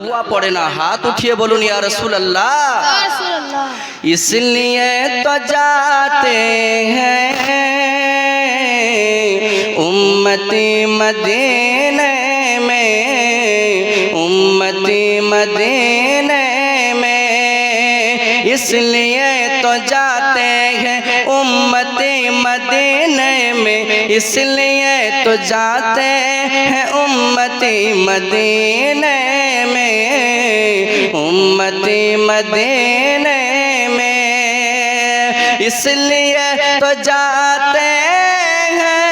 ہوا پڑے نا ہاتھ اٹھیے بولون یا رسول اللہ۔ اس لیے تو جاتے ہیں امتی مدینے میں امتی مدینے میں۔ اس لیے تو جاتے ہیں امتی مدینے میں۔ اس لیے تو جاتے ہیں امتی مدینے امتی مدینے میں اس لیے تو جاتے ہیں۔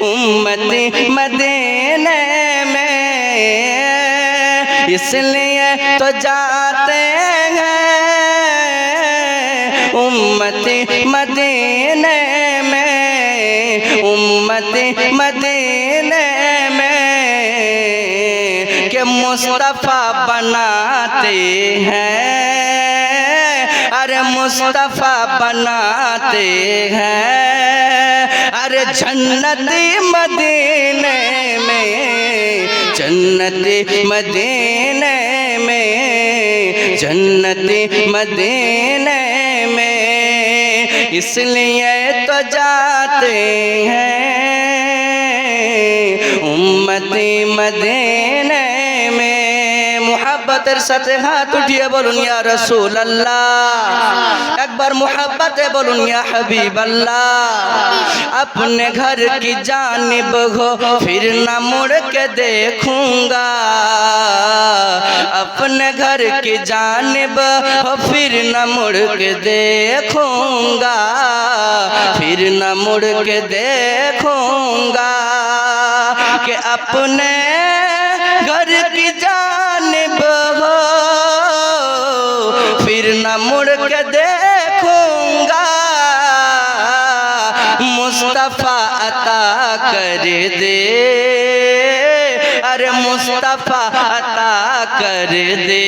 امت مدینے میں اس لیے تو جاتے ہیں۔ امت مدینے میں امت مدینے مصطفیٰ بناتے ہیں۔ ارے مصطفیٰ بناتے ہیں۔ ارے جنتی مدینے میں جنتی مدینے میں جنتی مدینے میں۔ اس لیے تو جاتے ہیں۔ امت مدینے মোহাব্বতের সাথে হাত উঠিয়ে বলুন ইয়া রসুল আল্লাহ একবার মোহাব্বতে বলুন ইয়া হাবিব আল্লাহ अपने घर की जानिब हो फिर न मुड़ के देखूंगा अपने घर की जानिब हो फिर न मुड़ के देखूंगा फिर न मुड़ के देखूंगा कि अपने گھر کی جانب ہو، پھر نہ مڑ کے دیکھوں گا۔ مصطفیٰ عطا کر دے۔ ارے مصطفیٰ عطا کر دے۔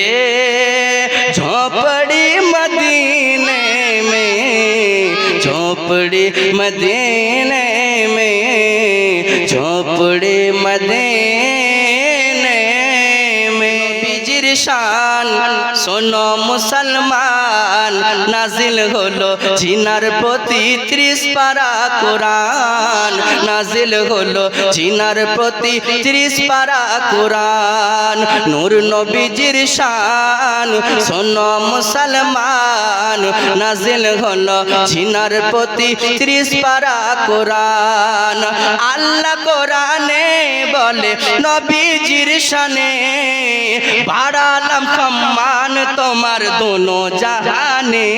جھوپڑی مدینے میں جھوپڑی مدینے میں جھوپڑی مدینے শান। শোনো মুসলমান, নাজিল হলো জিনার প্রতি ত্রিশ পারা কোরআন। নাজিল হলো জিনার প্রতি ত্রিশ পারা কোরআন। নূর নবীজির শান। শোনো মুসলমান, নাজিল হলো জিনার প্রতি ত্রিশ পারা কোরআন। আল্লাহ কোরআনে বলে নবীজির শানে বাড়ালাম সম্মান তোমার দোনো জাহানে।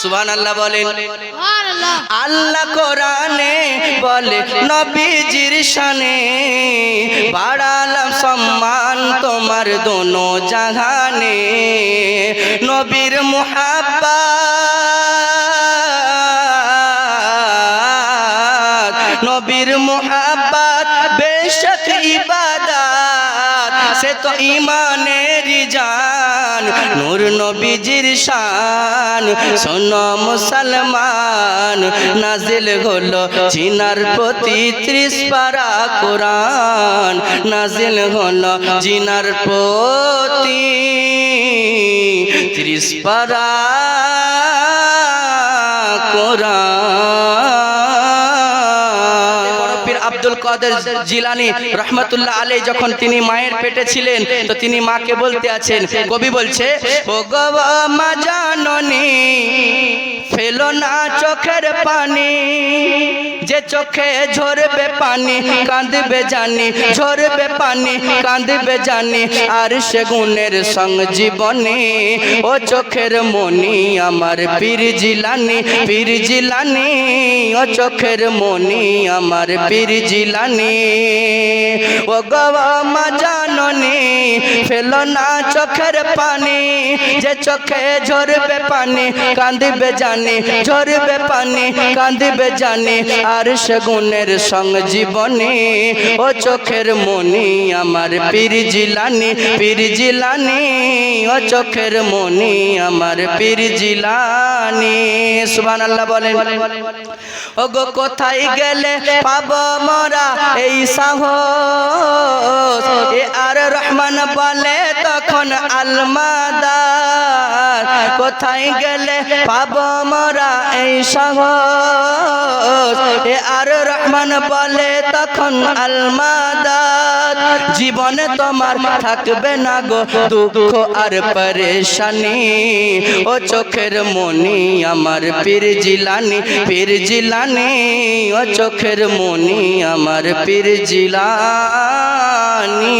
সুবহান আল্লাহ বলেন। আল্লাহ কোরআনে বলে নবীজির শানে বাড়ালাম সম্মান তোমার দোনো জাহানে। নবীর মুহাব্বা নবীর মোহাব্বত, বেশক ইবাদত, সে তো ইমানের জান, নূর নবীজির শান। শোনো মুসলমান, নাজিল হলো জিনার প্রতি ত্রিশ পারা কোরআন। নাজিল হলো জিনার প্রতি ত্রিশ পারা কোরআন। আব্দুল কাদের জিলানি রহমতুল্লাহ আলী যখন তিনি মায়ের পেটে ছিলেন, তো তিনি মাকে বলতে আছেন, কবি বলছে ও গো মা জাননি, ফেলো না চোখের পানি। যে চোখে ঝরবে পানি, কাঁদবে জানি, ঝরবে পানি, কাঁদবে জানি, আর সে গুণের জীবনে। ও চোখের মনি আমার পীর জিলানি পীর জিলানি, ও চোখের মনি আমার পীর জিলানি। ও গবা মা জান জাননি, ফেলো না চোখের পানি, যে চোখে ঝরবে পানি কান্দিবে জানি, ঝরবে পানি কান্দিবে জানি, আর সেগুনের সঙ্গ জীবনে। ও চোখের মনি আমার পীর জিলানি পীর জিলানি। ও চোখের মনি আমার পীর জিলানি। সুবহান আল্লাহ বলেন। ও গো কোথায় গেলে পাব মরা এই সাহস? এ আর রহমান বলে তখন আলমাদার কোথায় গেলে পাব মরা এই সাহস? এ আর রহমান বলে তখন আলমাদার জীবনে তোমার থাকবে না গো দুঃখ আর পরেশানি। ও চোখের মনি আমার পীর জিলানি পীর জিলানি, ও চোখের মনি আমার পীর জিলানি।